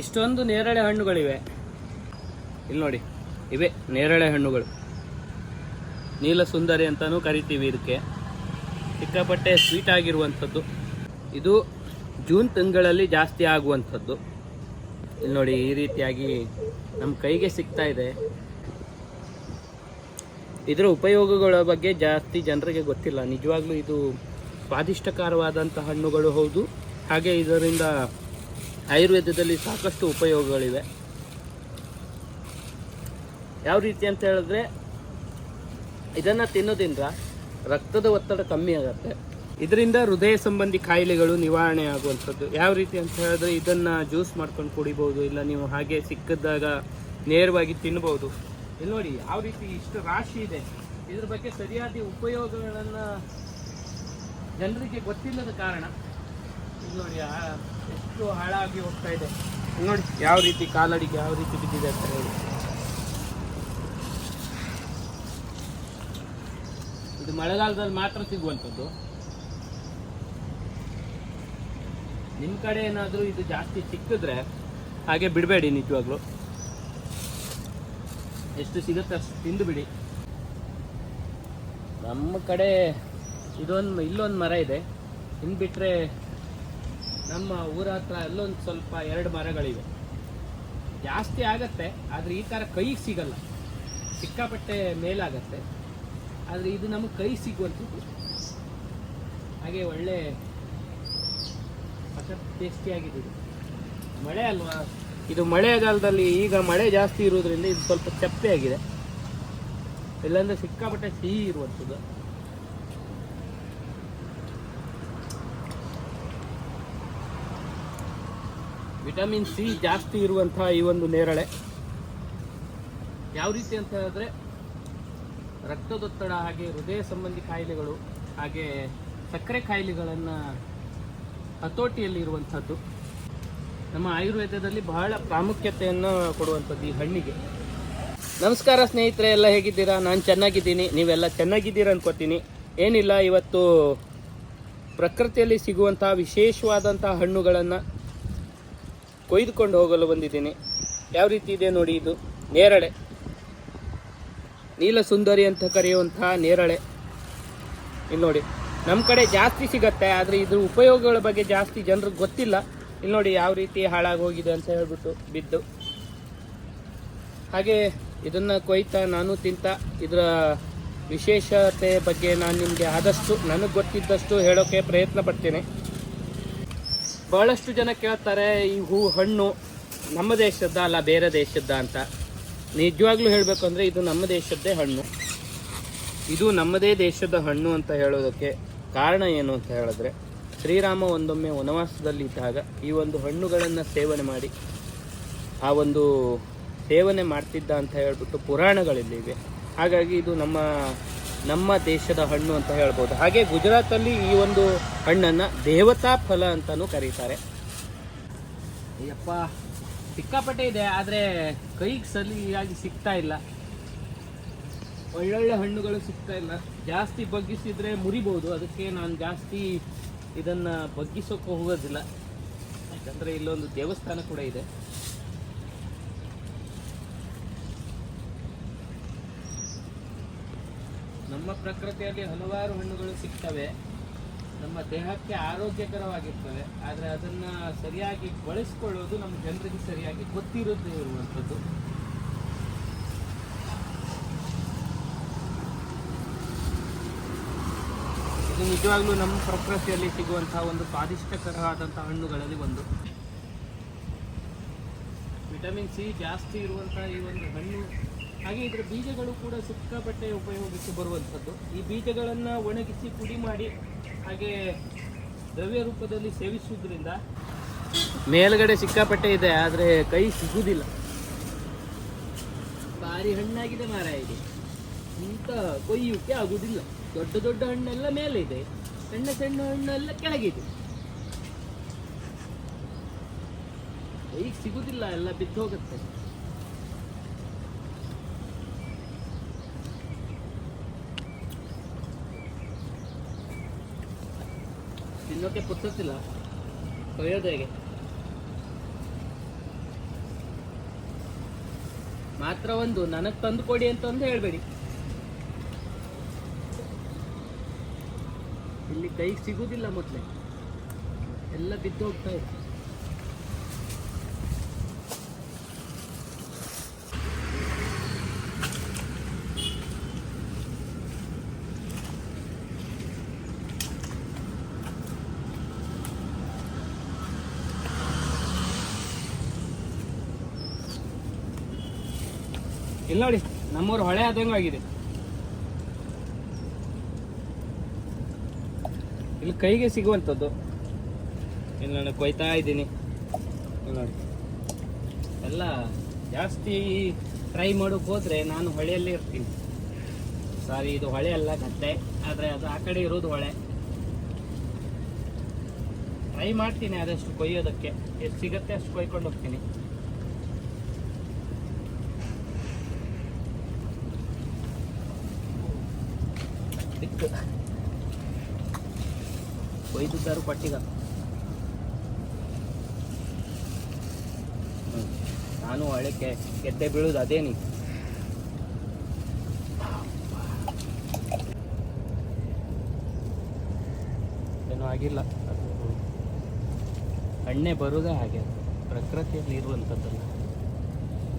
ಇಷ್ಟೊಂದು ನೇರಳೆ ಹಣ್ಣುಗಳಿವೆ. ಇಲ್ಲಿ ನೋಡಿ ಇವೆ ನೇರಳೆ ಹಣ್ಣುಗಳು. ನೀಲ ಸುಂದರಿ ಅಂತಾನೂ ಕರಿತೀವಿ ಇದಕ್ಕೆ. ಸಿಕ್ಕಾಪಟ್ಟೆ ಸ್ವೀಟ್ ಆಗಿರುವಂಥದ್ದು. ಇದು ಜೂನ್ ತಿಂಗಳಲ್ಲಿ ಜಾಸ್ತಿ ಆಗುವಂಥದ್ದು. ಇಲ್ಲಿ ನೋಡಿ ಈ ರೀತಿಯಾಗಿ ನಮ್ಮ ಕೈಗೆ ಸಿಗ್ತಾ ಇದೆ. ಇದರ ಉಪಯೋಗಗಳ ಬಗ್ಗೆ ಜಾಸ್ತಿ ಜನರಿಗೆ ಗೊತ್ತಿಲ್ಲ. ನಿಜವಾಗ್ಲೂ ಇದು ಸ್ವಾದಿಷ್ಟಕರವಾದಂಥ ಹಣ್ಣುಗಳು ಹೌದು. ಹಾಗೆ ಇದರಿಂದ ಆಯುರ್ವೇದದಲ್ಲಿ ಸಾಕಷ್ಟು ಉಪಯೋಗಗಳಿವೆ. ಯಾವ ರೀತಿ ಅಂತ ಹೇಳಿದ್ರೆ, ಇದನ್ನು ತಿನ್ನೋದ್ರಿಂದ ರಕ್ತದ ಒತ್ತಡ ಕಮ್ಮಿ ಆಗುತ್ತೆ. ಇದರಿಂದ ಹೃದಯ ಸಂಬಂಧಿ ಕಾಯಿಲೆಗಳು ನಿವಾರಣೆ ಆಗುವಂಥದ್ದು. ಯಾವ ರೀತಿ ಅಂತ ಹೇಳಿದ್ರೆ ಇದನ್ನು ಜ್ಯೂಸ್ ಮಾಡ್ಕೊಂಡು ಕುಡಿಬೋದು, ಇಲ್ಲ ನೀವು ಹಾಗೆ ಸಿಕ್ಕಿದಾಗ ನೇರವಾಗಿ ತಿನ್ಬೋದು. ಇಲ್ಲಿ ನೋಡಿ ಯಾವ ರೀತಿ ಇಷ್ಟು ರಾಶಿ ಇದೆ. ಇದ್ರ ಬಗ್ಗೆ ಸರಿಯಾದ ಉಪಯೋಗಗಳನ್ನು ಜನರಿಗೆ ಗೊತ್ತಿಲ್ಲದ ಕಾರಣ ಇಲ್ಲಿ ನೋಡಿ ಎಷ್ಟು ಹಾಳಾಗಿ ಹೋಗ್ತಾ ಇದೆ. ನೋಡಿ ಯಾವ ರೀತಿ ಕಾಲಡಿಗೆ ಯಾವ ರೀತಿ ಬಿದ್ದಿದೆ ಅಂತ ಹೇಳಿ. ಇದು ಮಳೆಗಾಲದಲ್ಲಿ ಮಾತ್ರ ಸಿಗುವಂಥದ್ದು. ನಿಮ್ಮ ಕಡೆ ಏನಾದರೂ ಇದು ಜಾಸ್ತಿ ಸಿಕ್ಕಿದ್ರೆ ಹಾಗೆ ಬಿಡಬೇಡಿ ನಿಜವಾಗ್ಲೂ. ಎಷ್ಟು ಸಿಗುತ್ತೆ ಅಷ್ಟು ತಿಂದು ಬಿಡಿ ನಮ್ಮ ಕಡೆ ಇದೊಂದು, ಇಲ್ಲೊಂದು ಮರ ಇದೆ. ಇನ್ನು ಬಿಟ್ಟರೆ ನಮ್ಮ ಊರ ಹತ್ರ ಅಲ್ಲೊಂದು ಸ್ವಲ್ಪ ಎರಡು ಮರಗಳಿವೆ. ಜಾಸ್ತಿ ಆಗತ್ತೆ, ಆದರೆ ಈ ಥರ ಕೈಗೆ ಸಿಗಲ್ಲ. ಸಿಕ್ಕಾಪಟ್ಟೆ ಮೇಲಾಗತ್ತೆ. ಆದರೆ ಇದು ನಮಗೆ ಕೈ ಸಿಗುವಂಥದ್ದು ಹಾಗೆ ಒಳ್ಳೆ ಟೇಸ್ಟಿಯಾಗಿದೆ ಮಳೆ ಅಲ್ವಾ? ಇದು ಮಳೆಗಾಲದಲ್ಲಿ ಈಗ ಮಳೆ ಜಾಸ್ತಿ ಇರೋದ್ರಿಂದ ಇದು ಸ್ವಲ್ಪ ಚಪ್ಪೆ ಆಗಿದೆ. ಇಲ್ಲಾಂದರೆ ಸಿಕ್ಕಾಪಟ್ಟೆ ಸಿಹಿ ಇರುವಂಥದ್ದು. ವಿಟಮಿನ್ ಸಿ ಜಾಸ್ತಿ ಇರುವಂತಹ ಈ ಒಂದು ನೇರಳೆ. ಯಾವ ರೀತಿ ಅಂತ ಹೇಳಿದ್ರೆ ರಕ್ತದೊತ್ತಡ ಹಾಗೆ ಹೃದಯ ಸಂಬಂಧಿ ಕಾಯಿಲೆಗಳು ಹಾಗೆ ಸಕ್ಕರೆ ಕಾಯಿಲೆಗಳನ್ನು ಹತೋಟಿಯಲ್ಲಿ ಇರುವಂಥದ್ದು ನಮ್ಮ ಆಯುರ್ವೇದದಲ್ಲಿ ಬಹಳ ಪ್ರಾಮುಖ್ಯತೆಯನ್ನು ಕೊಡುವಂಥದ್ದು ಈ ಹಣ್ಣಿಗೆ. ನಮಸ್ಕಾರ ಸ್ನೇಹಿತರೆ, ಎಲ್ಲ ಹೇಗಿದ್ದೀರಾ? ನಾನು ಚೆನ್ನಾಗಿದ್ದೀನಿ. ನೀವೆಲ್ಲ ಚೆನ್ನಾಗಿದ್ದೀರಾ ಅನ್ಕೋತೀನಿ. ಏನಿಲ್ಲ, ಇವತ್ತು ಪ್ರಕೃತಿಯಲ್ಲಿ ಸಿಗುವಂತಹ ವಿಶೇಷವಾದಂತಹ ಹಣ್ಣುಗಳನ್ನು ಕೊಯ್ದುಕೊಂಡು ಹೋಗಲು ಬಂದಿದ್ದೀನಿ. ಯಾವ ರೀತಿ ಇದೆ ನೋಡಿ ಇದು? ನೇರಳೆ. ನೀಲ ಸುಂದರಿ ಅಂತ ಕರೆಯುವಂತಹ ನೇರಳೆ. ಇಲ್ಲಿ ನೋಡಿ ನಮ್ಮ ಕಡೆ ಜಾಸ್ತಿ ಸಿಗತ್ತೆ, ಆದರೆ ಇದ್ರ ಉಪಯೋಗಗಳ ಬಗ್ಗೆ ಜಾಸ್ತಿ ಜನರಿಗೆ ಗೊತ್ತಿಲ್ಲ. ಇಲ್ಲಿ ನೋಡಿ ಯಾವ ರೀತಿ ಹಾಳಾಗಿ ಹೋಗಿದೆ ಅಂತ ಹೇಳ್ಬಿಟ್ಟು ಬಿದ್ದು. ಹಾಗೆ ಇದನ್ನು ಕೊಯ್ತಾ ನಾನು ತಿಂತ, ಇದರ ವಿಶೇಷತೆ ಬಗ್ಗೆ ನಾನು ನಿಮಗೆ ಆದಷ್ಟು, ನನಗೆ ಗೊತ್ತಿದ್ದಷ್ಟು ಹೇಳೋಕ್ಕೆ ಪ್ರಯತ್ನ ಪಡ್ತೀನಿ. ಬಹಳಷ್ಟು ಜನ ಕೇಳ್ತಾರೆ, ಈ ಹೂ ಹಣ್ಣು ನಮ್ಮ ದೇಶದ ಅಲ್ಲ ಬೇರೆ ದೇಶದ ಅಂತ. ನಿಜವಾಗ್ಲೂ ಹೇಳಬೇಕು ಅಂದರೆ ಇದು ನಮ್ಮ ದೇಶದ್ದೇ ಹಣ್ಣು. ಇದು ನಮ್ಮದೇ ದೇಶದ ಹಣ್ಣು ಅಂತ ಹೇಳೋದಕ್ಕೆ ಕಾರಣ ಏನು ಅಂತ ಹೇಳಿದ್ರೆ, ಶ್ರೀರಾಮ ಒಂದೊಮ್ಮೆ ವನವಾಸದಲ್ಲಿ ಇದ್ದಾಗ ಈ ಒಂದು ಹಣ್ಣುಗಳನ್ನು ಸೇವನೆ ಮಾಡಿ, ಆ ಒಂದು ಸೇವನೆ ಮಾಡ್ತಿದ್ದ ಅಂತ ಹೇಳ್ಬಿಟ್ಟು ಪುರಾಣಗಳಲ್ಲಿವೆ. ಹಾಗಾಗಿ ಇದು ನಮ್ಮ ನಮ್ಮ ದೇಶದ ಹಣ್ಣು ಅಂತ ಹೇಳ್ಬೋದು. ಹಾಗೆ ಗುಜರಾತಲ್ಲಿ ಈ ಒಂದು ಹಣ್ಣನ್ನು ದೇವತಾ ಫಲ ಅಂತಲೂ ಕರೀತಾರೆ. ಅಯ್ಯಪ್ಪ ಸಿಕ್ಕಾಪಟ್ಟೆ ಇದೆ, ಆದರೆ ಕೈಗೆ ಸರಿಯಾಗಿ ಸಿಗ್ತಾ ಇಲ್ಲ. ಒಳ್ಳೊಳ್ಳೆ ಹಣ್ಣುಗಳು ಸಿಗ್ತಾ ಇಲ್ಲ. ಜಾಸ್ತಿ ಬಗ್ಗಿಸಿದ್ರೆ ಮುರಿಬೋದು. ಅದಕ್ಕೆ ನಾನು ಜಾಸ್ತಿ ಇದನ್ನು ಬಗ್ಗಿಸೋಕೆ ಹೋಗೋದಿಲ್ಲ. ಯಾಕಂದರೆ ಇಲ್ಲೊಂದು ದೇವಸ್ಥಾನ ಕೂಡ ಇದೆ. ನಮ್ಮ ಪ್ರಕೃತಿಯಲ್ಲಿ ಹಲವಾರು ಹಣ್ಣುಗಳು ಸಿಗ್ತವೆ. ನಮ್ಮ ದೇಹಕ್ಕೆ ಆರೋಗ್ಯಕರವಾಗಿರ್ತವೆ, ಆದರೆ ಅದನ್ನ ಸರಿಯಾಗಿ ಬಳಸ್ಕೊಳ್ಳೋದು ನಮ್ಮ ಜನರಿಗೆ ಸರಿಯಾಗಿ ಗೊತ್ತಿರುತ್ತೆ ಇರುವಂಥದ್ದು. ಇದು ನಿಜವಾಗ್ಲೂ ನಮ್ಮ ಪ್ರಕೃತಿಯಲ್ಲಿ ಸಿಗುವಂತಹ ಒಂದು ಸ್ವಾದಿಷ್ಟಕರವಾದಂತಹ ಹಣ್ಣುಗಳಲ್ಲಿ ಒಂದು. ವಿಟಮಿನ್ ಸಿ ಜಾಸ್ತಿ ಇರುವಂತಹ ಈ ಒಂದು ಹಣ್ಣು ಹಾಗೆ ಇದರ ಬೀಜಗಳು ಕೂಡ ಸಿಕ್ಕಾಪಟ್ಟೆ ಉಪಯೋಗಕ್ಕೆ ಬರುವಂಥದ್ದು. ಈ ಬೀಜಗಳನ್ನು ಒಣಗಿಸಿ ಪುಡಿ ಮಾಡಿ ಹಾಗೆ ದ್ರವ್ಯ ರೂಪದಲ್ಲಿ ಸೇವಿಸುವುದರಿಂದ ಮೇಲ್ಗಡೆ ಸಿಕ್ಕಾಪಟ್ಟೆ ಇದೆ, ಆದರೆ ಕೈ ಸಿಗುವುದಿಲ್ಲ ಭಾರಿ ಹಣ್ಣಾಗಿದೆ ಮಾರ ಇದೆ ಇಂಥ ಕೊಯ್ಯೋಕ್ಕೆ ಆಗುವುದಿಲ್ಲ ದೊಡ್ಡ ದೊಡ್ಡ ಹಣ್ಣೆಲ್ಲ ಮೇಲೆ ಇದೆ. ಸಣ್ಣ ಸಣ್ಣ ಹಣ್ಣೆಲ್ಲ ಕೆಳಗಿದೆ. ಈಗ ಸಿಗುದಿಲ್ಲ, ಎಲ್ಲ ಬಿದ್ದು ಹೋಗುತ್ತೆ ತಿನ್ನೋಕೆ ಪುಟ್ಟಿಲ್ಲ ಕೊಯ್ಯೋದು ಹೇಗೆ? ಮಾತ್ರ ಒಂದು, ನನಗೆ ತಂದು ಕೊಡಿ ಅಂತ ಒಂದು ಹೇಳ್ಬೇಡಿ. ಇಲ್ಲಿ ಕೈಗೆ ಸಿಗುದಿಲ್ಲ ಮೊದಲೇ. ಎಲ್ಲ ಬಿದ್ದು ಹೋಗ್ತಾ ಇದೆ. ನೋಡಿ ನಮ್ಮೂರು ಹೊಳೆ ಆದಂಗೂ ಆಗಿದೆ. ಇಲ್ಲಿ ಕೈಗೆ ಸಿಗುವಂಥದ್ದು. ಇಲ್ಲಿ ನಾನು ಕೊಯ್ತಾ ಇದ್ದೀನಿ. ನೋಡಿ. ಎಲ್ಲ ಜಾಸ್ತಿ ಟ್ರೈ ಮಾಡೋಕೆ ಹೋದ್ರೆ ನಾನು ಹೊಳೆಯಲ್ಲೇ ಇರ್ತೀನಿ. ಸಾರಿ, ಇದು ಹೊಳೆ ಅಲ್ಲ ಗದ್ದೆ, ಆದರೆ ಅದು ಆ ಕಡೆ ಇರೋದು ಹೊಳೆ. ಟ್ರೈ ಮಾಡ್ತೀನಿ ಆದಷ್ಟು ಕೊಯ್ಯೋದಕ್ಕೆ. ಎಷ್ಟು ಸಿಗತ್ತೆ ಅಷ್ಟು ಕೊಯ್ಕೊಂಡು ಹೋಗ್ತೀನಿ. ಸಿಕ್ತು ಒಯ್ದಿದ್ದಾರು ಪಟ್ಟಿಗ. ನಾನು ಹಳೆ ಗೆದ್ದೆ ಬೀಳುದು ಅದೇನಿ ಏನೂ ಆಗಿಲ್ಲ. ಹಣ್ಣೆ ಬರುವುದೇ ಹಾಗೆ. ಪ್ರಕೃತಿಯಲ್ಲಿ ಇರುವಂಥದ್ದಲ್ಲ.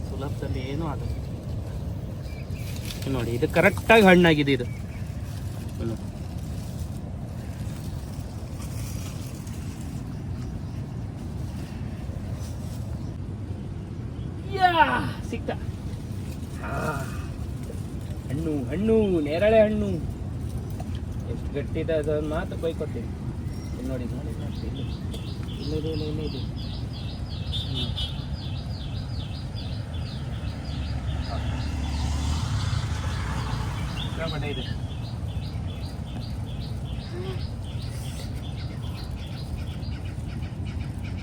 ಸುಲಭದಲ್ಲಿ ಏನೂ ಆಗಲ್ಲ. ನೋಡಿ, ಇದು ಕರೆಕ್ಟಾಗಿ ಹಣ್ಣಾಗಿದೆ ಇದು. ಸಿಕ್ತ. ಹಣ್ಣು ಹಣ್ಣು ನೇರಳೆ ಹಣ್ಣು. ಎಷ್ಟು ಗಟ್ಟಿ ಇದೆ ಮಾತು ಇಲ್ಲಿ ನೋಡಿ ನೋಡಿ ನೋಡಿ, ಇಲ್ಲಿ. ಇದೆ. ಸಿಕ್ಕಾಪಟ್ಟೆ ಇದೆ.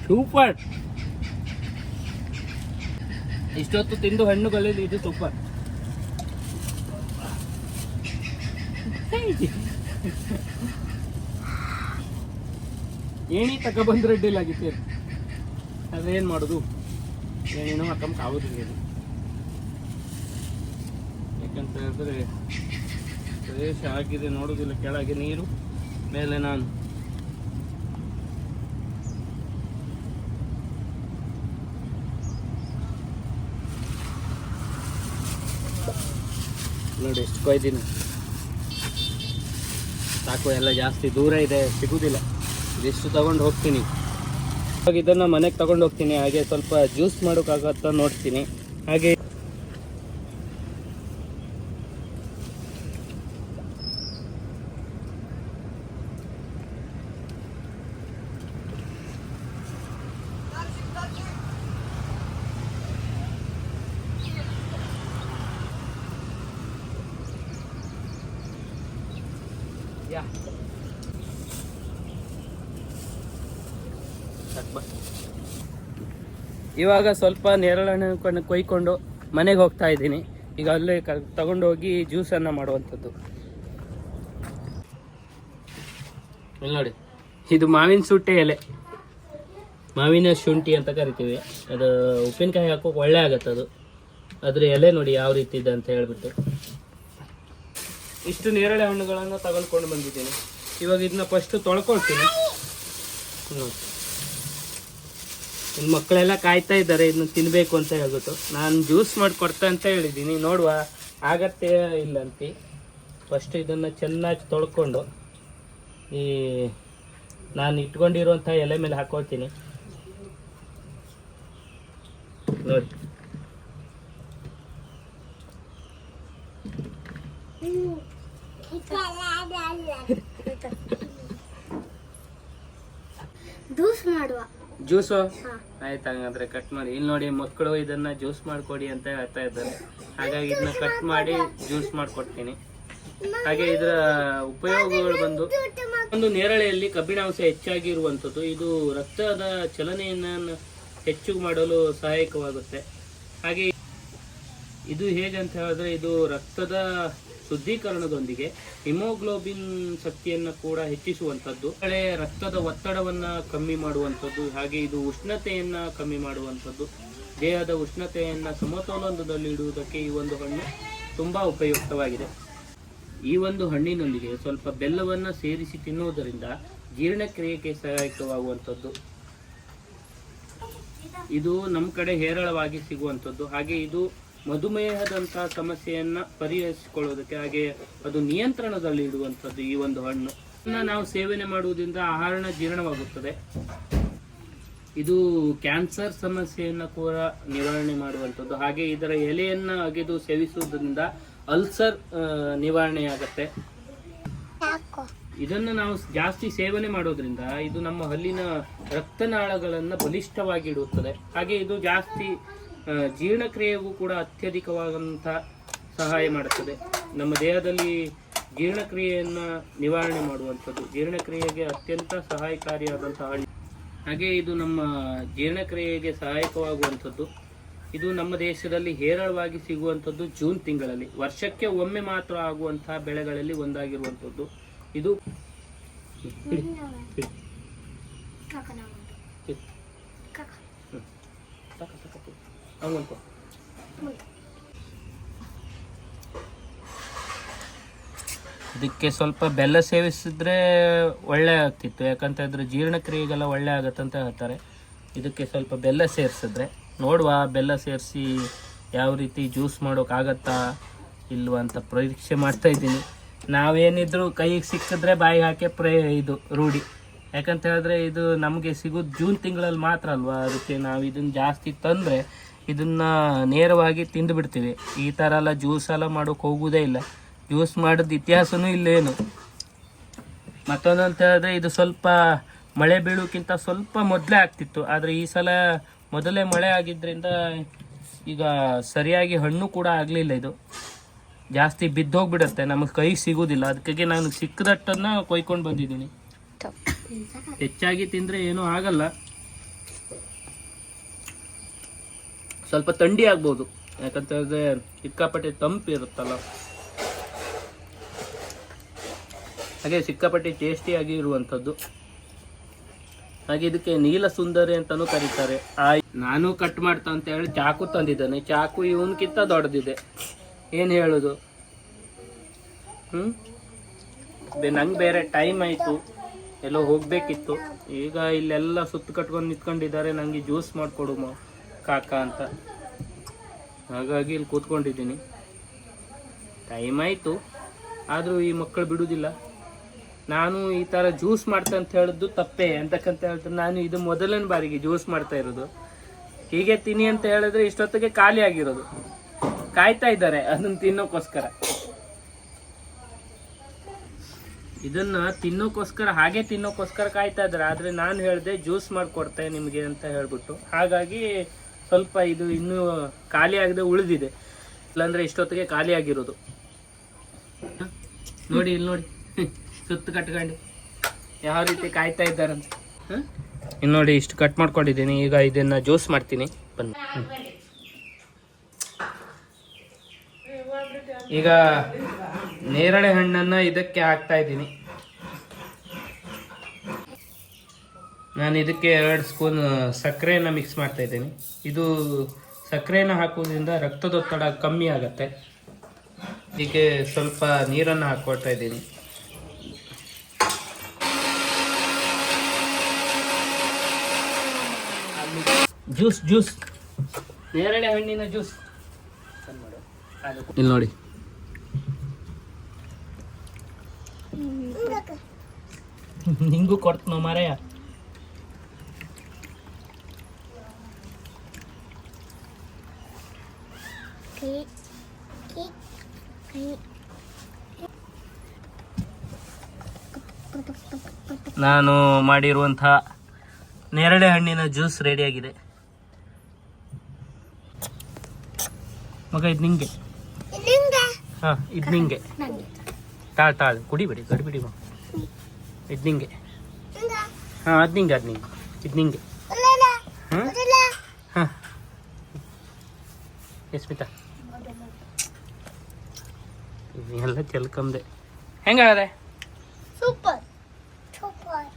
ಸೂಪರ್. ಇಷ್ಟೊತ್ತು ತಿಂದು ಹಣ್ಣು ಹಣ್ಣುಗಳಲ್ಲಿ ಇದು ಸೂಪರ್. ಏಣಿ ತಗೊಬಂದ್ರೆ ಅಡ್ಡಿಲ್ಲ ಆಗಿತ್ತು ಅದೇನು ಮಾಡೋದು? ಏನೇನೋ ಹಾಕಂಬ ಆಗೋದಿಲ್ಲ ಇದು ಯಾಕಂತ ಹೇಳಿದ್ರೆ, ಪ್ರದೇಶ ಆಗಿದೆ, ನೋಡೋದಿಲ್ಲ, ಕೆಳಗೆ ನೀರು, ಮೇಲೆ ನಾನು ನೋಡಿ ಎಷ್ಟು ಕೊಯ್ದೀನಿ. ಸಾಕು, ಎಲ್ಲ ಜಾಸ್ತಿ ದೂರ ಇದೆ, ಸಿಗುದಿಲ್ಲ. ಇದಿಷ್ಟು ತಗೊಂಡು ಹೋಗ್ತೀನಿ. ಇವಾಗ ಇದನ್ನ ಮನೆಗೆ ತಗೊಂಡು ಹೋಗ್ತೀನಿ, ಹಾಗೆ ಸ್ವಲ್ಪ ಜ್ಯೂಸ್ ಮಾಡೋಕ್ಕಾಗತ್ತ ನೋಡ್ತೀನಿ. ಹಾಗೆ ಇವಾಗ ಸ್ವಲ್ಪ ನೇರಳೆ ಹಣ್ಣು ಕೊಯ್ಕೊಂಡು ಮನೆಗೆ ಹೋಗ್ತಾ ಇದ್ದೀನಿ. ಈಗ ಅಲ್ಲೇ ಕ ತಗೊಂಡೋಗಿ ಜ್ಯೂಸನ್ನು ಮಾಡುವಂಥದ್ದು. ಇಲ್ಲಿ ನೋಡಿ. ಇದು ಮಾವಿನ ಸುಟ್ಟೆ ಎಲೆ. ಮಾವಿನ ಶುಂಠಿ ಅಂತ ಕರಿತೀವಿ. ಅದು ಉಪ್ಪಿನಕಾಯಿ ಹಾಕೋಕೆ ಒಳ್ಳೆ ಆಗತ್ತೆ ಅದು. ಅದ್ರ ಎಲೆ ನೋಡಿ ಯಾವ ರೀತಿ ಇದೆ ಅಂತ ಹೇಳ್ಬಿಟ್ಟು. ಇಷ್ಟು ನೇರಳೆ ಹಣ್ಣುಗಳನ್ನು ತಗೊಂಡ್ಕೊಂಡು ಬಂದಿದ್ದೀನಿ. ಇವಾಗ ಇದನ್ನ ಫಸ್ಟ್ ತೊಳ್ಕೊಳ್ತೀನಿ. ನೋಡಿ ಇನ್ನು ಮಕ್ಕಳೆಲ್ಲ ಕಾಯ್ತಾ ಇದ್ದಾರೆ ಇದನ್ನು ತಿನ್ನಬೇಕು ಅಂತ ಹೇಳ್ಬಿಟ್ಟು. ನಾನು ಜ್ಯೂಸ್ ಮಾಡಿ ಕೊಡ್ತೆ ಅಂತ ಹೇಳಿದ್ದೀನಿ ನೋಡುವ. ಆಗತ್ತೆ ಇಲ್ಲಂತಿ ಫಸ್ಟ್ ಇದನ್ನು ಚೆನ್ನಾಗಿ ತೊಳ್ಕೊಂಡು ಈ ನಾನು ಇಟ್ಕೊಂಡಿರುವಂಥ ಎಲೆ ಮೇಲೆ ಹಾಕೋತೀನಿ ನೋಡಿ. ಜ್ಯೂಸ್ ಮಾಡುವ. ಜ್ಯೂಸು. ಆಯ್ತು ಹಂಗಂದ್ರೆ ಕಟ್ ಮಾಡಿ. ಇಲ್ಲಿ ನೋಡಿ ಮಕ್ಕಳು ಇದನ್ನ ಜ್ಯೂಸ್ ಮಾಡ್ಕೊಡಿ ಅಂತ ಹೇಳ್ತಾ ಇದ್ದಾರೆ. ಹಾಗಾಗಿ ಇದನ್ನ ಕಟ್ ಮಾಡಿ ಜ್ಯೂಸ್ ಮಾಡ್ಕೊಡ್ತೀನಿ. ಹಾಗೆ ಇದರ ಉಪಯೋಗಗಳು ಬಂದು ಒಂದು ನೇರಳೆಯಲ್ಲಿ ಕಬ್ಬಿಣಾಂಶ ಹೆಚ್ಚಾಗಿ ಇರುವಂಥದ್ದು ಇದು ರಕ್ತದ ಚಲನೆಯನ್ನು ಹೆಚ್ಚು ಮಾಡಲು ಸಹಾಯಕವಾಗುತ್ತೆ. ಹಾಗೆ ಇದು ಹೇಗೆ ಅಂತ ಹೇಳಿದ್ರೆ ಇದು ರಕ್ತದ ಶುದ್ಧೀಕರಣದೊಂದಿಗೆ ಹಿಮೋಗ್ಲೋಬಿನ್ ಶಕ್ತಿಯನ್ನು ಕೂಡ ಹೆಚ್ಚಿಸುವಂಥದ್ದು. ಕಡೆ ರಕ್ತದ ಒತ್ತಡವನ್ನು ಕಮ್ಮಿ ಮಾಡುವಂಥದ್ದು, ಹಾಗೆ ಇದು ಉಷ್ಣತೆಯನ್ನು ಕಮ್ಮಿ ಮಾಡುವಂಥದ್ದು. ದೇಹದ ಉಷ್ಣತೆಯನ್ನು ಸಮತೋಲನದಲ್ಲಿ ಇಡುವುದಕ್ಕೆ ಈ ಒಂದು ಹಣ್ಣು ತುಂಬಾ ಉಪಯುಕ್ತವಾಗಿದೆ. ಈ ಒಂದು ಹಣ್ಣಿನೊಂದಿಗೆ ಸ್ವಲ್ಪ ಬೆಲ್ಲವನ್ನು ಸೇರಿಸಿ ತಿನ್ನುವುದರಿಂದ ಜೀರ್ಣಕ್ರಿಯೆಗೆ ಸಹಾಯಕವಾಗುವಂಥದ್ದು. ಇದು ನಮ್ಮ ಕಡೆ ಹೇರಳವಾಗಿ ಸಿಗುವಂಥದ್ದು. ಹಾಗೆ ಇದು ಮಧುಮೇಹದಂಥ ಸಮಸ್ಯೆಯನ್ನ ಪರಿಹರಿಸಿಕೊಳ್ಳುವುದಕ್ಕೆ ಹಾಗೆ ಅದು ನಿಯಂತ್ರಣದಲ್ಲಿ ಇಡುವಂಥದ್ದು ಈ ಒಂದು ಹಣ್ಣು. ನಾವು ಸೇವನೆ ಮಾಡುವುದರಿಂದ ಆಹಾರ ಜೀರ್ಣವಾಗುತ್ತದೆ. ಇದು ಕ್ಯಾನ್ಸರ್ ಸಮಸ್ಯೆಯನ್ನು ಕೂಡ ನಿವಾರಣೆ ಮಾಡುವಂಥದ್ದು. ಹಾಗೆ ಇದರ ಎಲೆಯನ್ನು ಅಗೆದು ಸೇವಿಸುವುದರಿಂದ ಅಲ್ಸರ್ ನಿವಾರಣೆಯಾಗತ್ತೆ. ಇದನ್ನು ನಾವು ಜಾಸ್ತಿ ಸೇವನೆ ಮಾಡೋದ್ರಿಂದ ಇದು ನಮ್ಮ ಹಲ್ಲಿನ ರಕ್ತನಾಳಗಳನ್ನು ಬಲಿಷ್ಠವಾಗಿ ಇಡುತ್ತದೆ. ಹಾಗೆ ಇದು ಜಾಸ್ತಿ ಜೀರ್ಣಕ್ರಿಯೆಗೂ ಕೂಡ ಅತ್ಯಧಿಕವಾದಂಥ ಸಹಾಯ ಮಾಡುತ್ತದೆ. ನಮ್ಮ ದೇಹದಲ್ಲಿ ಜೀರ್ಣಕ್ರಿಯೆಯನ್ನು ನಿವಾರಣೆ ಮಾಡುವಂಥದ್ದು, ಜೀರ್ಣಕ್ರಿಯೆಗೆ ಅತ್ಯಂತ ಸಹಾಯಕಾರಿಯಾದಂಥ ಹಣ್ಣು. ಹಾಗೆ ಇದು ನಮ್ಮ ಜೀರ್ಣಕ್ರಿಯೆಗೆ ಸಹಾಯಕವಾಗುವಂಥದ್ದು. ಇದು ನಮ್ಮ ದೇಶದಲ್ಲಿ ಹೇರಳವಾಗಿ ಸಿಗುವಂಥದ್ದು ಜೂನ್ ತಿಂಗಳಲ್ಲಿ. ವರ್ಷಕ್ಕೆ ಒಮ್ಮೆ ಮಾತ್ರ ಆಗುವಂತಹ ಬೆಳೆಗಳಲ್ಲಿ ಒಂದಾಗಿರುವಂಥದ್ದು. ಇದು ಹಿಡಿ, ಹಿಡಿ. ಕಾಕ ನಾವು ಹಿಡಿ. ಕಾಕ ಸಾಕು, ಸಾಕು, ಮುಂದೆ ಇದಕ್ಕೆ ಸ್ವಲ್ಪ ಬೆಲ್ಲ ಸೇವಿಸಿದ್ರೆ ಒಳ್ಳೆ ಆಗ್ತಿತ್ತು, ಯಾಕಂತ ಹೇಳಿದ್ರೆ ಜೀರ್ಣಕ್ರಿಯೆಗೆಲ್ಲ ಒಳ್ಳೆ ಆಗತ್ತೆ ಅಂತ ಹೇಳ್ತಾರೆ. ಇದಕ್ಕೆ ಸ್ವಲ್ಪ ಬೆಲ್ಲ ಸೇರಿಸಿದ್ರೆ, ನೋಡುವ ಬೆಲ್ಲ ಸೇರಿಸಿ ಯಾವ ರೀತಿ ಜ್ಯೂಸ್ ಮಾಡೋಕ್ಕಾಗತ್ತಾ ಇಲ್ವಾ ಅಂತ ಪರೀಕ್ಷೆ ಮಾಡ್ತಾ ಇದ್ದೀನಿ. ನಾವೇನಿದ್ರು ಕೈಗೆ ಸಿಕ್ಕಿದ್ರೆ ಬಾಯಿಗೆ ಹಾಕಿ ಪ್ರೇ, ಇದು ರೂಢಿ. ಯಾಕಂತ ಹೇಳಿದ್ರೆ ಇದು ನಮಗೆ ಸಿಗೋದು ಜೂನ್ ತಿಂಗಳಲ್ಲಿ ಮಾತ್ರ ಅಲ್ವಾ, ಅದಕ್ಕೆ ನಾವು ಇದನ್ನು ಜಾಸ್ತಿ ತಂದರೆ ಇದನ್ನ ನೇರವಾಗಿ ತಿಂದು ಬಿಡ್ತೀವಿ. ಈ ಥರ ಎಲ್ಲ ಜ್ಯೂಸ್ ಎಲ್ಲ ಮಾಡೋಕೆ ಹೋಗುವುದೇ ಇಲ್ಲ. ಜ್ಯೂಸ್ ಮಾಡೋದು ಇತಿಹಾಸನೂ ಇಲ್ಲೇನು. ಮತ್ತೊಂದು ಅಂತ ಹೇಳಿದ್ರೆ ಇದು ಸ್ವಲ್ಪ ಮಳೆ ಬೀಳೋಕ್ಕಿಂತ ಸ್ವಲ್ಪ ಮೊದಲೇ ಆಗ್ತಿತ್ತು. ಆದರೆ ಈ ಸಲ ಮೊದಲೇ ಮಳೆ ಆಗಿದ್ದರಿಂದ ಈಗ ಸರಿಯಾಗಿ ಹಣ್ಣು ಕೂಡ ಆಗಲಿಲ್ಲ ಇದು. ಜಾಸ್ತಿ ಬಿದ್ದೋಗ್ಬಿಡುತ್ತೆ ನಮಗೆ ಕೈ ಸಿಗೋದಿಲ್ಲ. ಅದಕ್ಕಾಗಿ ನಾನು ಸಿಕ್ಕದಟ್ಟನ್ನು ಕೊಯ್ಕೊಂಡು ಬಂದಿದ್ದೀನಿ. ಹೆಚ್ಚಾಗಿ ತಿಂದರೆ ಏನೂ ಆಗಲ್ಲ. ಸ್ವಲ್ಪ ಥಂಡಿ ಆಗ್ಬೋದು. ಯಾಕಂತ ಹೇಳಿದ್ರೆ ಸಿಕ್ಕಾಪಟ್ಟೆ ತಂಪು ಇರುತ್ತಲ್ಲ. ಹಾಗೆ ಸಿಕ್ಕಾಪಟ್ಟೆ ಟೇಸ್ಟಿಯಾಗಿ ಇರುವಂಥದ್ದು. ಹಾಗೆ ಇದಕ್ಕೆ ನೀಲ ಸುಂದರಿ ಅಂತಾನೂ ಕರೀತಾರೆ. ಆಯ್ ನಾನು ಕಟ್ ಮಾಡ್ತಾ ಅಂತ ಹೇಳಿ ಚಾಕು ತಂದಿದ್ದಾನೆ. ಚಾಕು ಇವನ್ಕಿಂತ ದೊಡ್ಡದಿದೆ. ಏನು ಹೇಳೋದು? ಬೆ- ನಂಗೆ ಬೇರೆ ಟೈಮ್ ಆಯಿತು. ಎಲ್ಲೋ ಹೋಗಬೇಕಿತ್ತು. ಈಗ ಇಲ್ಲೆಲ್ಲ ಸುತ್ತ ಕಟ್ಕೊಂಡು ನಿಂತ್ಕೊಂಡಿದ್ದಾರೆ. ನನಗೆ ಜ್ಯೂಸ್ ಮಾಡಿಕೊಡು ಕಾಕ ಅಂತ. ಹಾಗಾಗಿ ಇಲ್ಲಿ ಕೂತ್ಕೊಂಡಿದ್ದೀನಿ. ಟೈಮ್ ಆಯಿತು. ಆದರೂ ಈ ಮಕ್ಕಳು ಬಿಡುವುದಿಲ್ಲ ನಾನು ಈ ಥರ ಜ್ಯೂಸ್ ಮಾಡ್ತಾ ಅಂತ ಹೇಳಿದ್ದು ತಪ್ಪೇ ಅಂತಕ್ಕಂತ ಹೇಳಿದ್ರೆ ನಾನು ಇದು ಮೊದಲನೇ ಬಾರಿಗೆ ಜ್ಯೂಸ್ ಮಾಡ್ತಾ ಇರೋದು. ಹೀಗೆ ತಿನ್ನಿ ಅಂತ ಹೇಳಿದ್ರೆ ಇಷ್ಟೊತ್ತಿಗೆ ಖಾಲಿ ಆಗಿರೋದು. ಕಾಯ್ತಾ ಇದ್ದಾರೆ. ಅದನ್ನ ತಿನ್ನೋಕ್ಕೋಸ್ಕರ. ಇದನ್ನ ತಿನ್ನೋಕ್ಕೋಸ್ಕರ, ಹಾಗೆ ತಿನ್ನೋಕ್ಕೋಸ್ಕರ ಕಾಯ್ತಾ ಇದ್ದಾರೆ. ಆದರೆ ನಾನು ಹೇಳಿದೆ ಜ್ಯೂಸ್ ಮಾಡಿಕೊಡ್ತೆ ನಿಮಗೆ ಅಂತ ಹೇಳಿಬಿಟ್ಟು. ಹಾಗಾಗಿ ಸ್ವಲ್ಪ ಇದು ಇನ್ನೂ ಖಾಲಿ ಆಗದೆ ಉಳಿದಿದೆ. ಇಲ್ಲಾಂದ್ರೆ ಇಷ್ಟೊತ್ತಿಗೆ ಖಾಲಿ ಆಗಿರೋದು. ನೋಡಿ, ಇಲ್ಲಿ ನೋಡಿ. ಸುತ್ತು ಕಟ್ಕೊಂಡು ಯಾವ ರೀತಿ ಕಾಯ್ತಾ ಇದ್ದಾರಂತ? ಇನ್ನು ನೋಡಿ, ಇಷ್ಟು ಕಟ್ ಮಾಡ್ಕೊಂಡಿದ್ದೀನಿ. ಈಗ ಇದನ್ನ ಜ್ಯೂಸ್ ಮಾಡ್ತೀನಿ. ಬನ್ನಿ. ಈಗ ನೇರಳೆ ಹಣ್ಣನ್ನ ಇದಕ್ಕೆ ಹಾಕ್ತಾ ಇದ್ದೀನಿ. ನಾನು ಇದಕ್ಕೆ ಎರಡು ಸ್ಪೂನ್ ಸಕ್ಕರೆಯನ್ನು ಮಿಕ್ಸ್ ಮಾಡ್ತಾ ಇದ್ದೀನಿ. ಇದು ಸಕ್ಕರೆಯನ್ನು ಹಾಕೋದ್ರಿಂದ ರಕ್ತದೊತ್ತಡ ಕಮ್ಮಿ ಆಗುತ್ತೆ. ಇದಕ್ಕೆ ಸ್ವಲ್ಪ ನೀರನ್ನು ಹಾಕ್ಕೊಳ್ತಾ ಇದ್ದೀನಿ. Juice juice. ನೇರಳೆ ಹಣ್ಣಿನ ಜ್ಯೂಸ್. ಇಲ್ಲಿ ನೋಡಿ. ನಿಂಗೂ ಕೊಡ್ತೀನೋ ಮಾರಾಯ ಕೈ ಕೈ ಕೈ ನಾನು ಮಾಡಿರುವಂತಹ ನೇರಳೆ ಹಣ್ಣಿನ ಜ್ಯೂಸ್ ರೆಡಿಯಾಗಿದೆ ಮಗ ಇದು ನಿಂಗೆ. ಹಾಂ ಇದು ನಿಂಗೆ. ತಾಳ್ ತಾಳ್ ಕುಡಿಬೇಡಿ ಗಡಿಬಿಡಿ ಮಾ ಇದು ನಿಂಗೆ. ಹಾಂ ಅದು ನಿಂಗೆ ಅದು ನಿಂಗೆ. ಇದು ನಿಂಗೆ. ಹಾಂ ಚೆಲ್ಕಂದೆ ಹೆಂಗಾಗದೆ? ಸೂಪರ್. ಸೂಪರ್.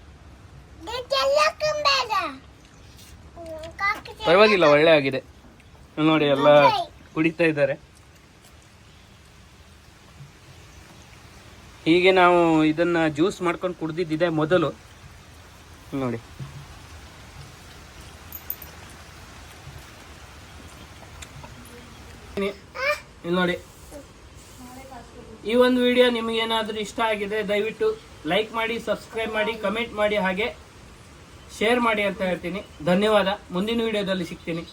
ಪರವಾಗಿಲ್ಲ ಒಳ್ಳೆ ಆಗಿದೆ. ನೋಡಿ ಎಲ್ಲ ಕುಡಿತಾ ಇದ್ದಾರೆ. ಹೀಗೆ ನಾವು ಇದನ್ನ ಜ್ಯೂಸ್ ಮಾಡ್ಕೊಂಡು ಕುಡ್ದಿದ್ದಿದೆ ಮೊದಲು. ನೋಡಿ. ಇಲ್ಲಿ ನೋಡಿ. ಈ ಒಂದು ವಿಡಿಯೋ ನಿಮಗೇನಾದರೂ ಇಷ್ಟ ಆಗಿದೆ, ದಯವಿಟ್ಟು ಲೈಕ್ ಮಾಡಿ ಸಬ್ಸ್ಕ್ರೈಬ್ ಮಾಡಿ ಕಮೆಂಟ್ ಮಾಡಿ, ಹಾಗೆ ಶೇರ್ ಮಾಡಿ ಅಂತ ಹೇಳ್ತೀನಿ. ಧನ್ಯವಾದ. ಮುಂದಿನ ವಿಡಿಯೋದಲ್ಲಿ ಸಿಗ್ತೀನಿ.